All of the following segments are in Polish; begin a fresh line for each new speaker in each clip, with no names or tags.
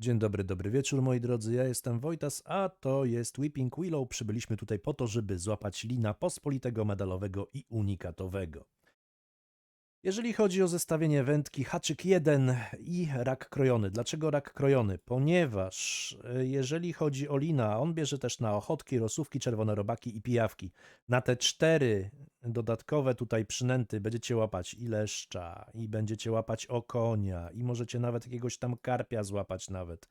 Dzień dobry, dobry wieczór moi drodzy, ja jestem Wojtas, a to jest Weeping Willow. Przybyliśmy tutaj po to, żeby złapać lina pospolitego, medalowego i unikatowego. Jeżeli chodzi o zestawienie wędki, haczyk 1 i rak krojony. Dlaczego rak krojony? Ponieważ e, jeżeli chodzi o lina, on bierze też na ochotki, rosówki, czerwone robaki i pijawki. Na te cztery dodatkowe tutaj przynęty będziecie łapać i leszcza, i będziecie łapać okonia, i możecie nawet jakiegoś tam karpia złapać nawet.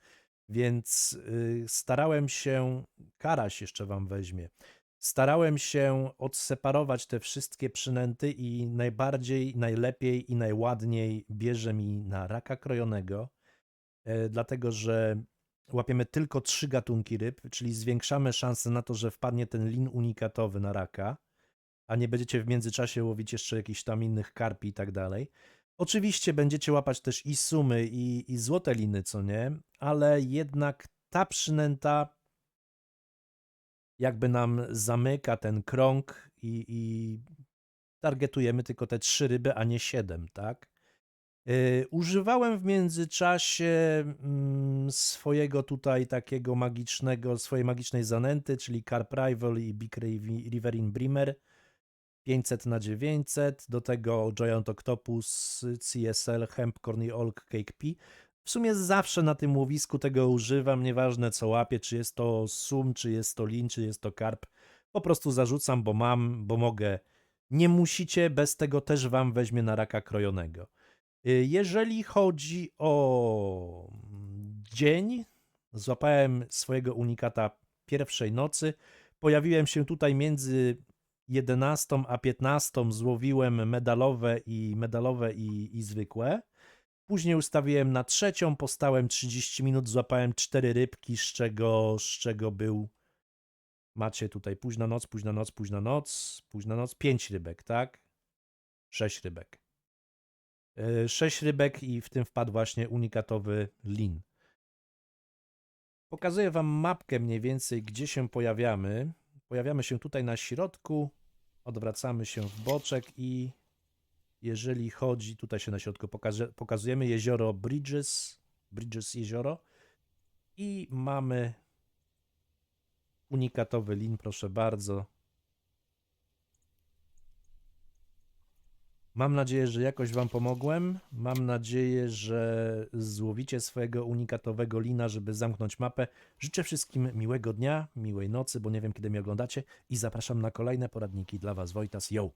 Więc y, starałem się, karaś jeszcze wam weźmie, starałem się odseparować te wszystkie przynęty i najbardziej, najlepiej i najładniej bierze mi na raka krojonego, e, dlatego że łapiemy tylko trzy gatunki ryb, czyli zwiększamy szanse na to, że wpadnie ten lin unikatowy na raka, a nie będziecie w międzyczasie łowić jeszcze jakichś tam innych karpi i tak dalej. Oczywiście będziecie łapać też i sumy, i, i złote liny, co nie, ale jednak ta przynęta jakby nam zamyka ten krąg i, i targetujemy tylko te trzy ryby, a nie siedem, tak? Yy, używałem w międzyczasie mm, swojego tutaj takiego magicznego, swojej magicznej zanęty, czyli Carp Rival i Big Riv- Riverine Brimmer 500 na 900, do tego Giant Octopus, CSL, Hempcorn i Old Cake Pea. W sumie zawsze na tym łowisku tego używam, nieważne co łapię, czy jest to sum, czy jest to lin, czy jest to karp. Po prostu zarzucam, bo mam, bo mogę. Nie musicie, bez tego też wam weźmie na raka krojonego. Y, Jeżeli chodzi o dzień, złapałem swojego unikata pierwszej nocy. Pojawiłem się tutaj między 11 a 15, złowiłem medalowe i medalowe i, i zwykłe. Później ustawiłem na trzecią, postałem 30 minut, złapałem cztery rybki, z czego, z czego był. Macie tutaj późna noc, późna noc, późna noc, późna noc, pięć rybek, tak? Sześć rybek. Yy, Sześć rybek i w tym wpadł właśnie unikatowy lin. Pokazuję wam mapkę mniej więcej, gdzie się pojawiamy. Pojawiamy się tutaj na środku, odwracamy się w boczek i jeżeli chodzi, tutaj się na środku pokaże, pokazujemy jezioro Bridges, Bridges jezioro i mamy unikatowy lin, proszę bardzo. Mam nadzieję, że jakoś Wam pomogłem. Mam nadzieję, że złowicie swojego unikatowego lina, żeby zamknąć mapę. Życzę wszystkim miłego dnia, miłej nocy, bo nie wiem kiedy mnie oglądacie i zapraszam na kolejne poradniki dla Was. Wojtas, yo!